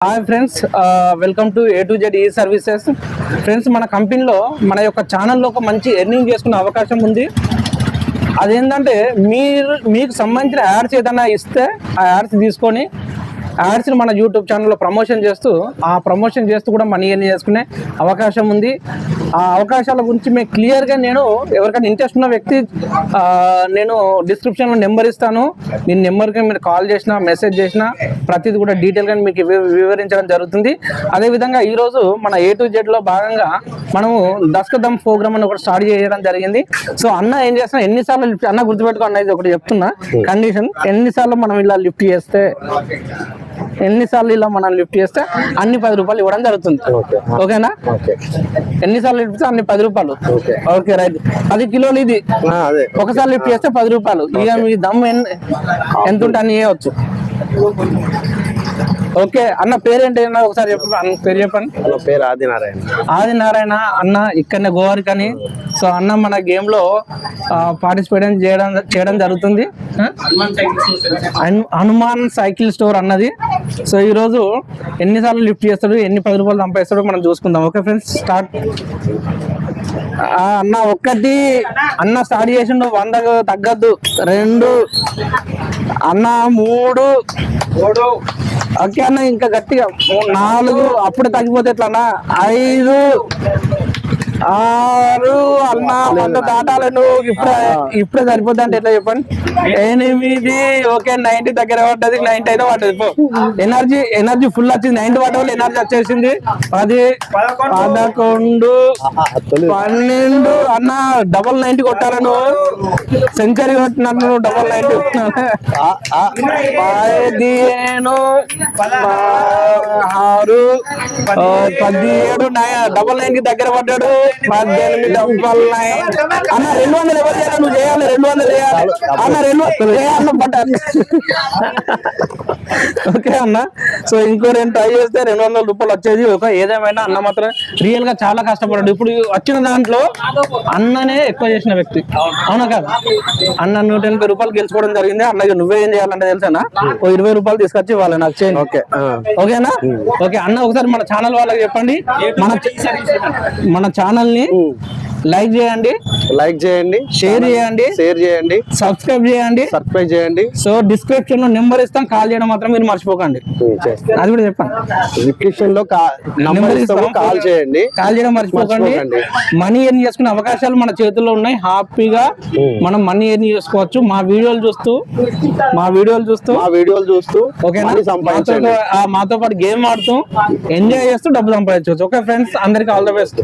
Hi friends welcome to A to Z E services friends మన కంపెనీలో మన యొక్క ఛానల్లో ఒక మంచి ఎర్నింగ్ చేసుకునే అవకాశం ఉంది. అదేంటంటే మీరు మీకు సంబంధించిన యాడ్స్ ఏదైనా ఇస్తే ఆ యాడ్స్ తీసుకొని యాడ్స్ని మన యూట్యూబ్ ఛానల్లో ప్రమోషన్ చేస్తూ ఆ ప్రమోషన్ చేస్తూ కూడా మనీ ఎర్న్ చేసుకునే అవకాశం ఉంది. ఆ అవకాశాల గురించి మేము క్లియర్గా నేను ఎవరికైనా ఇంట్రెస్ట్ ఉన్న వ్యక్తి నేను డిస్క్రిప్షన్లో నెంబర్ ఇస్తాను. మీ నెంబర్కి మీరు కాల్ చేసినా మెసేజ్ చేసినా ప్రతిదీ కూడా డీటెయిల్గా మీకు వివ- వివరించడం జరుగుతుంది. అదేవిధంగా ఈరోజు మన ఏ టు జెడ్లో భాగంగా మనము దస్కదమ్ ప్రోగ్రామ్ అని ఒకటి స్టార్ట్ చేయడం జరిగింది. సో అన్న ఏం చేస్తున్నా ఎన్నిసార్లు లిఫ్ట్ అన్న గుర్తుపెట్టుకో అన్న ఇది ఒకటి చెప్తున్నా. కండిషన్ ఎన్నిసార్లు మనం ఇలా లిఫ్ట్ చేస్తే ఎన్నిసార్లు ఇలా మనం లిఫ్ట్ చేస్తే అన్ని పది రూపాయలు ఇవ్వడం జరుగుతుంది. ఓకే. ఓకేనా? ఓకే. ఎన్నిసార్లు లిఫ్ట్ చేస్తే అన్ని పది రూపాయలు. ఓకే. Okay right. పది కిలోలు ఇది. ఒకసారి లిఫ్ట్ చేస్తే పది రూపాయలు. ఇక మీ దమ్ ఎంత ఉంటే అన్ని చేయవచ్చు ఓకే అన్న పేరేంటి? అన్న ఒకసారి చెప్పండి పేరు చెప్పండి. పేరు ఆదినారాయణ. ఆది నారాయణ అన్న ఇక్కడనే గోవారికి అని. సో అన్న మన గేమ్లో పార్టిసిపేట్ చేయడం చేయడం జరుగుతుంది. హనుమాన్ సైకిల్ స్టోర్ అన్నది. సో ఈరోజు ఎన్నిసార్లు లిఫ్ట్ చేస్తాడు ఎన్ని పది రూపాయలు సంపాదిస్తాడో మనం చూసుకుందాం. Okay friends start. అన్న ఒక్కటి అన్న స్టార్ట్ చేసిండు వందకు తగ్గద్దు. రెండు అన్న మూడు. ఓకే అన్న ఇంకా గట్టిగా. మూ- నాలుగు అప్పుడు తగ్గిపోతే ఎట్లా అన్న ఐదు. ఆరు అన్న వంద ఇప్పుడే ఇప్పుడే సరిపోద్ది అంటే ఎట్లా చెప్పండి? ఎనిమిది ఓకే నైన్టీ దగ్గర పడ్డది నైన్టీ అయితే పడ్డది ఎనర్జీ ఎనర్జీ ఫుల్ వచ్చింది నైన్టీ పడ్డ వల్ల ఎనర్జీ వచ్చేసింది. పది పదకొండు పన్నెండు అన్న డబల్ నైన్టీ కొట్టాలి నువ్వు? సెంచరీ కొట్టినట్టు నువ్వు డబల్ నైన్టీ పదిహేను ఆరు పదిహేడు డబల్ నైన్కి దగ్గర పడ్డాడు. పద్దెనిమిది నైన్ అన్న రెండు వందలు ఎవరు చేయాలి? నువ్వు చేయాలి రెండు వందలు చేయాలి. అన్న రెండు చేయాలి. పడ్డాను ఓకే అన్న? సో ఇంకో రెండు ట్రై చేస్తే రెండు వందల రూపాయలు వచ్చేది ఒక ఏదేమైనా అన్న మాత్రం రియల్గా చాలా కష్టపడ్డాడు. ఇప్పుడు వచ్చిన దాంట్లో అన్ననే ఎక్కువ చేసిన వ్యక్తి. అవునా కదా? అన్న నూట ఎనభై రూపాయలు గెలుచుకోవడం జరిగింది. అన్నకి నువ్వేం చేయాలంటే తెలుసానా? ఓ ఇరవై రూపాయలు తీసుకొచ్చి ఇవ్వాలి నాకు చేయండి. ఓకే. ఓకేనా ఓకే అన్న? ఒకసారి మన ఛానల్ వాళ్ళకి చెప్పండి. మన మన ఛానల్ని లైక్ చేయండి. లైక్ చేయండి. షేర్ చేయండి. షేర్ చేయండి. సబ్స్క్రైబ్ చేయండి. సబ్స్క్రైబ్ చేయండి. సో డిస్క్రిప్షన్లో నెంబర్ ఇస్తాం కాల్ చేయడం మాత్రం మీరు మర్చిపోకండి. అది కూడా చెప్పండి. డిస్క్రిప్షన్లో నంబర్ ఇస్తాము కాల్ చేయండి. కాల్ చేయడం మర్చిపోకండి. మనీ ఎర్న్ చేసుకునే అవకాశాలు మన చేతుల్లో ఉన్నాయి. హ్యాపీగా మనం మనీ ఎర్న్ చేసుకోవచ్చు. మా వీడియోలు చూస్తూ మా వీడియోలు చూస్తూ. మా వీడియోలు చూస్తూ సంపాదించండి. మాతో- పాటు గేమ్ ఆడుతూ ఎంజాయ్ చేస్తూ డబ్బులు సంపాదించవచ్చు. ఓకే ఫ్రెండ్స్ అందరికి ఆల్ ద బెస్ట్.